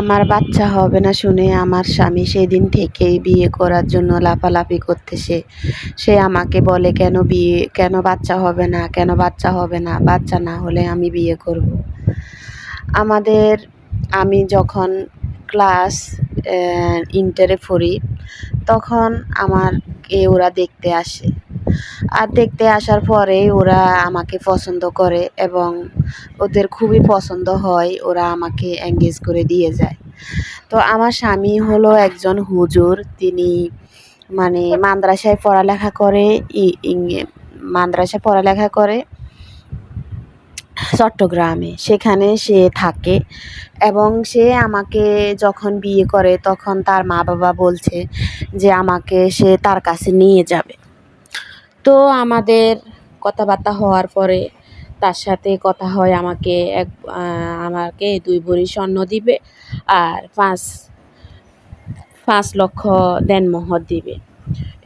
আমার বাচ্চা হবে না শুনে আমার স্বামী সেদিন থেকেই বিয়ে করার জন্য লাফালাফি করতেছে। সে আমাকে বলে, কেন বিয়ে, কেন বাচ্চা হবে না, কেন বাচ্চা হবে না? বাচ্চা না হলে আমি বিয়ে করব। আমাদের, আমি যখন ক্লাস ইন্টারে পড়ি, তখন আমাকে ওরা দেখতে আসে। আর দেখতে আসার পরে ওরা আমাকে পছন্দ করে এবং ওদের খুবই পছন্দ হয়, ওরা আমাকে এঙ্গেজ করে দিয়ে যায়। তো আমার স্বামী হলো একজন হুজুর, তিনি মানে মাদ্রাসায় পড়ালেখা করে মাদ্রাসায় পড়ালেখা করে চট্টগ্রামে। সেখানে সে থাকে এবং সে আমাকে যখন বিয়ে করে তখন তার মা বাবা বলছে যে আমাকে সে তার কাছে নিয়ে যাবে। তো আমাদের কথাবার্তা হওয়ার পরে তার সাথে কথা হয় আমাকে এক আমাকে দুই ভরি স্বর্ণ দিবে আর পাঁচ পাঁচ লক্ষ দেনমোহর দিবে।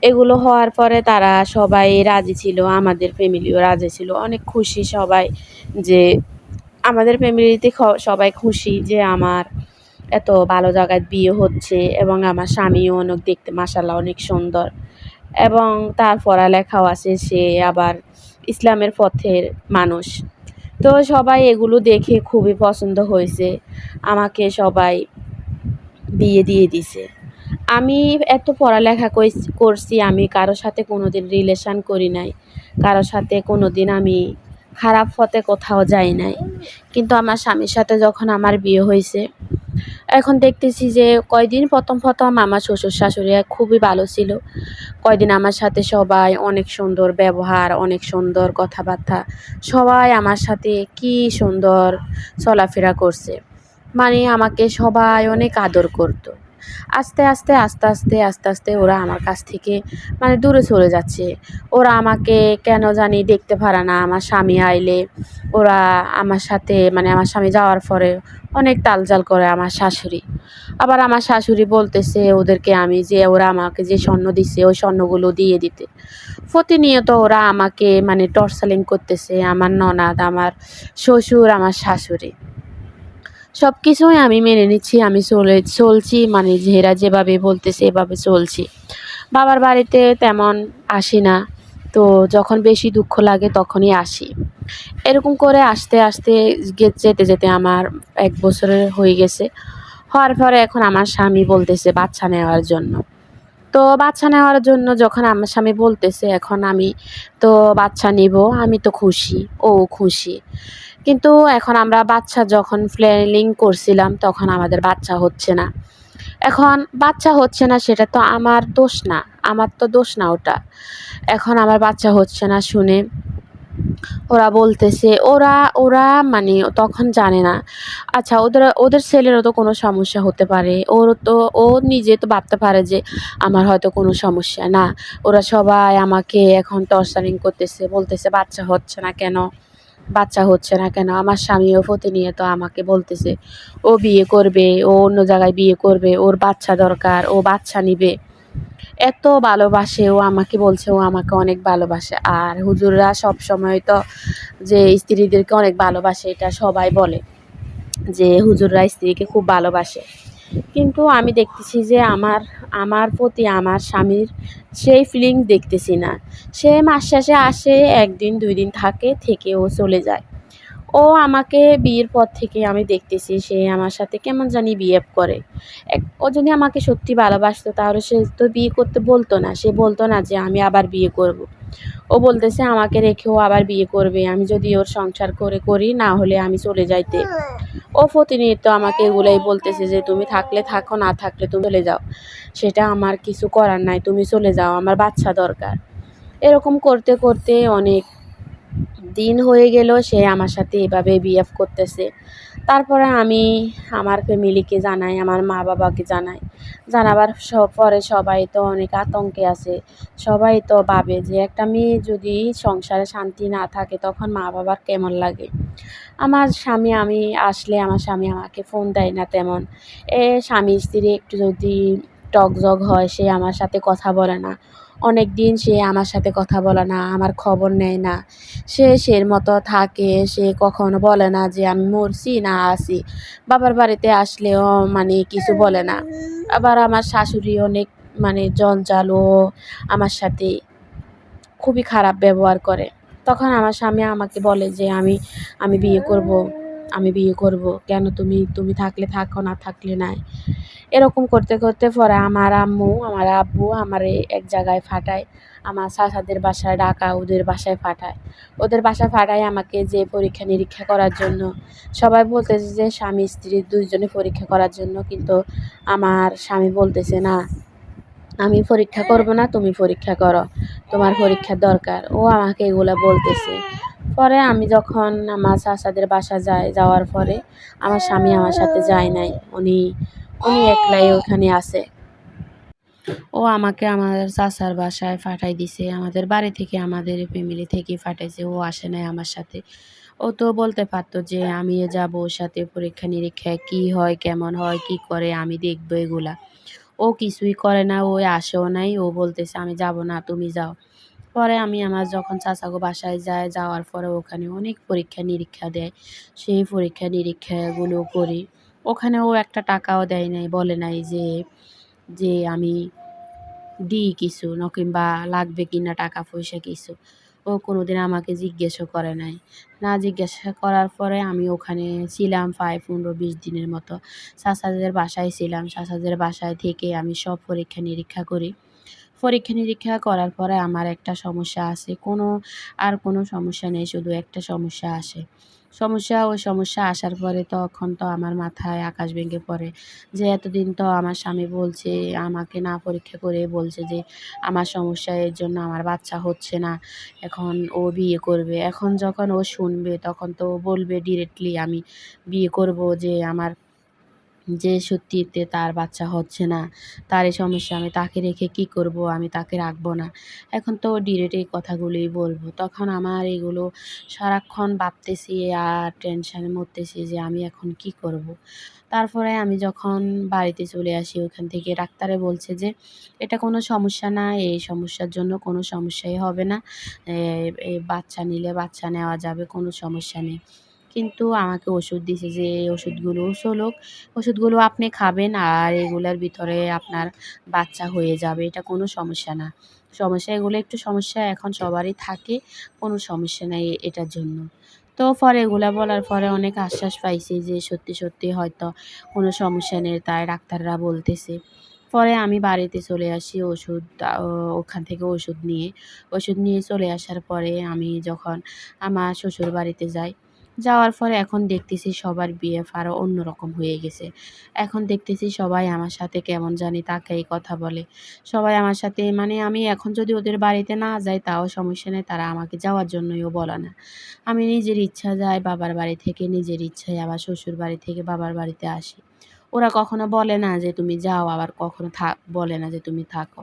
এগুলো হওয়ার পরে তারা সবাই রাজি ছিল, আমাদের ফ্যামিলিও রাজি ছিল। অনেক খুশি সবাই যে আমাদের ফ্যামিলিতে সবাই খুশি যে আমার এত ভালো জায়গায় বিয়ে হচ্ছে এবং আমার স্বামীও অনেক দেখতে মাসাল্লাহ অনেক সুন্দর। এবং তার পড়ালেখাও আছে, সে আবার ইসলামের পথের মানুষ। তো সবাই এগুলো দেখে খুবই পছন্দ হয়েছে। আমাকে সবাই বিয়ে দিয়ে দিছে। আমি এত পড়ালেখা করছি, আমি কারোর সাথে কোনো দিন রিলেশান করি নাই। কারোর সাথে কোনো দিন আমি খারাপ পথে কোথাও যাই নাই। কিন্তু আমার স্বামীর সাথে যখন আমার বিয়ে হয়েছে এখন দেখতেছি যে কয়দিন প্রথম প্রথম আমার শ্বশুর শাশুড়ি খুবই ভালো ছিল। কয়দিন আমার সাথে সবাই অনেক সুন্দর ব্যবহার, অনেক সুন্দর কথাবার্তা। সবাই আমার সাথে কি সুন্দর চলাফেরা করছে। মানে আমাকে সবাই অনেক আদর করতো। আস্তে আস্তে আস্তে আস্তে আস্তে আস্তে ওরা আমার কাছ থেকে মানে দূরে চলে যাচ্ছে। ওরা আমাকে কেন জানি দেখতে পারে না। আমার স্বামী আইলে ওরা আমার সাথে মানে আমার স্বামী যাওয়ার পরে অনেক তালজাল করে আমার শাশুড়ি। আবার আমার শাশুড়ি বলতেছে ওদেরকে আমি যে ওরা আমাকে যে স্বর্ণ দিচ্ছে ওই স্বর্ণগুলো দিয়ে দিতে। প্রতিনিয়ত ওরা আমাকে মানে টর্চারিং করতেছে, আমার ননদ, আমার শ্বশুর, আমার শাশুড়ি। সব কিছুই আমি মেনে নিচ্ছি, আমি চলে, চলছি মানে যেরা যেভাবে বলতেছে এভাবে চলছি। বাবার বাড়িতে তেমন আসি না। তো যখন বেশি দুঃখ লাগে তখনই আসি। এরকম করে আসতে আসতে যেতে যেতে আমার এক বছরের হয়ে গেছে। হওয়ার পরে এখন আমার স্বামী বলতেছে বাচ্চা নেওয়ার জন্য। তো বাচ্চা নেওয়ার জন্য যখন আমার স্বামী বলতেছে এখন আমি তো বাচ্চা নিব, আমি তো খুশি, ও খুশি। কিন্তু এখন আমরা বাচ্চা যখন প্ল্যানিং করছিলাম তখন আমাদের বাচ্চা হচ্ছে না। এখন বাচ্চা হচ্ছে না সেটা তো আমার দোষ না, আমার তো দোষ না ওটা। এখন আমার বাচ্চা হচ্ছে না শুনে ওরা বলতেছে, ওরা ওরা মানে তখন জানে না। আচ্ছা ওদের ওদের ছেলেরও তো কোনো সমস্যা হতে পারে ওর তো, ও নিজে তো ভাবতে পারে যে আমার হয়তো কোনো সমস্যা না। ওরা সবাই আমাকে এখন টর্চারিং করতেছে, বলতেছে বাচ্চা হচ্ছে না কেন? বাচ্চা হচ্ছে না কেন? আমার স্বামী স্বামীও প্রতিনিয়ত আমাকে বলতেছে, ও বিয়ে করবে, ও অন্য জায়গায় বিয়ে করবে, ওর বাচ্চা দরকার, ও বাচ্চা নিবে। এত ভালোবাসে, ও আমাকে বলছে, ও আমাকে অনেক ভালোবাসে। আর হুজুররা সব সময় তো যে স্ত্রীদেরকে অনেক ভালোবাসে, এটা সবাই বলে যে হুজুররা স্ত্রীকে খুব ভালোবাসে। কিন্তু আমি দেখতেছি যে আমার আমার প্রতি আমার স্বামীর সেই ফিলিং দেখতেছি না। সে মাস শেষে আসে, একদিন, দুই দিন থাকে, থেকে ও চলে যায়। ও আমাকে বিয়ের পর থেকে আমি দেখতেছি সে আমার সাথে কেমন জানি বিহেভ করে। এক, ও যদি আমাকে সত্যি ভালোবাসতো তাহলে সে তো বিয়ে করতে বলতো না। সে বলতো না যে আমি আবার বিয়ে করব। ও বলতেছে আমাকে রেখে ও আবার বিয়ে করবে। আমি যদি ওর সংসার করে করি, না হলে আমি চলে যাইতে। ও প্রতিনিয়ত আমাকে এগুলাই বলতেছে যে তুমি থাকলে থাকো, না থাকলে তুমি চলে যাও। সেটা আমার কিছু করার নাই, তুমি চলে যাও, আমার বাচ্চা দরকার। এরকম করতে করতে অনেক দিন হয়ে গেল, সে আমার সাথে এভাবে বিহেভ করতেছে। তারপরে আমি আমার ফ্যামিলিকে জানাই, আমার মা বাবাকে জানাই। জানাবার পরে সবাই তো অনেক আতঙ্কে আছে। সবাই তো ভাবে যে একটা মেয়ে যদি সংসারে শান্তি না থাকে, তখন মা বাবার কেমন লাগে? আমার স্বামী, আমি আসলে আমার স্বামী আমাকে ফোন দেয় না তেমন। এ স্বামী স্ত্রী একটু যদি টকজগ হয়, সে আমার সাথে কথা বলে না। অনেক দিন সে আমার সাথে কথা বলে না, আমার খবর নেয় না। সে সের মতো থাকে, সে কখনো বলে না যে আমি মরছি না আছি। বাবার বাড়িতে আসলেও মানে কিছু বলে না। আবার আমার শাশুড়ি অনেক মানে জঞ্জাল ও আমার সাথে খুবই খারাপ ব্যবহার করে। তখন আমার স্বামী আমাকে বলে যে আমি আমি বিয়ে করব, আমি বিয়ে করব। কেন তুমি তুমি থাকলে থাকো না, থাকলে নাই। এরকম করতে করতে পরে আমার আম্মু, আমার আব্বু আমারে এক জায়গায় ফাটায়, আমার চাচাদের বাসায় ডাকা, ওদের বাসায় ফাটায়। ওদের বাসায় ফাটায় আমাকে যে পরীক্ষা নিরীক্ষা করার জন্য। সবাই বলতেছে যে স্বামী, স্ত্রী দুইজনে পরীক্ষা করার জন্য, কিন্তু আমার স্বামী বলতেছে, না, আমি পরীক্ষা করব না, তুমি পরীক্ষা করো, তোমার পরীক্ষার দরকার। ও আমাকে এগুলো বলতেছে। পরে আমি যখন আমার চাচাদের বাসা যাই, যাওয়ার পরে আমার স্বামী আমার সাথে যায় নাই। উনি উনি একলাই ওখানে আছে। ও আমাকে আমাদের চাচার বাসায় পাঠাই দিছে। আমাদের বাড়ি থেকে আমাদের ফ্যামিলি থেকে পাঠাইছে। ও আসে নাই আমার সাথে। ও তো বলতে পারতো যে আমি যাব ওর সাথে পরীক্ষা নিরীক্ষায় কী হয় কেমন হয় কী করে আমি দেখব এগুলা। ও কিছুই করে না ও আসেও নাই। ও বলতেছে আমি যাব না তুমি যাও। পরে আমি আমার যখন চাচাগো বাসায় যায় যাওয়ার পরে ওখানে অনেক পরীক্ষা নিরীক্ষা দেয়। সেই পরীক্ষা নিরীক্ষাগুলো করি। ওখানে ও একটা টাকাও দেয় নাই, বলে নাই যে যে আমি দিই কিছু ন কিংবা লাগবে কি না টাকা পয়সা কিছু। ও কোনো দিন আমাকে জিজ্ঞেসও করে নাই। না জিজ্ঞাসা করার পরে আমি ওখানে ছিলাম প্রায় পনেরো বিশ দিনের মতো। চাচাদের বাসায় ছিলাম। চাচাদের বাসায় থেকে আমি সব পরীক্ষা নিরীক্ষা করি। পরীক্ষা নিরীক্ষা করার পরে আমার একটা সমস্যা আছে। কোনো, আর কোনো সমস্যা নেই, শুধু একটা সমস্যা আসে সমস্যা ওই সমস্যা আসার পরে তখন তো আমার মাথায় আকাশ ভেঙে পড়ে যে এতদিন তো আমার স্বামী বলছে, আমাকে না পরীক্ষা করে বলছে যে আমার সমস্যা এর জন্য আমার বাচ্চা হচ্ছে না, এখন ও বিয়ে করবে। এখন যখন ও শুনবে তখন তো বলবে ডিরেক্টলি আমি বিয়ে করব যে আমার যে সত্যিতে তার বাচ্চা হচ্ছে না তার এই সমস্যা, আমি তাকে রেখে কী করব, আমি তাকে রাখব না। এখন তো ডিরেক্ট এই কথাগুলোই বলব। তখন আমার এগুলো সারাক্ষণ ভাবতেছি আর টেনশানে মরতেছি যে আমি এখন কি করব। তারপরে আমি যখন বাড়িতে চলে আসি, ওখান থেকে ডাক্তারে বলছে যে, এটা কোনো সমস্যা না, এই সমস্যার জন্য কোনো সমস্যাই হবে না। বাচ্চা নিলে বাচ্চা নেওয়া যাবে, কোনো সমস্যা নেই। কিন্তু আমাকে ওষুধ দিছে যে, ওষুধগুলো চলুক, ওষুধগুলো আপনি খাবেন আর এগুলোর ভিতরে আপনার বাচ্চা হয়ে যাবে, এটা কোনো সমস্যা না। সমস্যা, এগুলো একটু সমস্যা এখন সবারই থাকে, কোনো সমস্যা নেই এটার জন্য। তো পরে এগুলা বলার পরে অনেক আশ্বাস পাইছি যে, সত্যি সত্যি হয়তো কোনো সমস্যা নেই, তাই ডাক্তাররা বলতেছে। পরে আমি বাড়িতে চলে আসি ওষুধ ওখান থেকে ওষুধ নিয়ে। ওষুধ নিয়ে চলে আসার পরে আমি যখন আমার শ্বশুর বাড়িতে যাই যাওয়ার পরে এখন দেখতেছি সবার বিহেভ আরও অন্যরকম হয়ে গেছে। এখন দেখতেছি সবাই আমার সাথে কেমন জানি তাকেই কথা বলে। সবাই আমার সাথে মানে আমি এখন যদি ওদের বাড়িতে না যাই তাও সমস্যা নেই, তারা আমাকে যাওয়ার জন্যইও বলে না। আমি নিজের ইচ্ছা যাই বাবার বাড়ি থেকে, নিজের ইচ্ছায় আবার শ্বশুর বাড়ি থেকে বাবার বাড়িতে আসি। ওরা কখনো বলে না যে তুমি যাও, আবার কখনো থাক বলে না যে তুমি থাকো।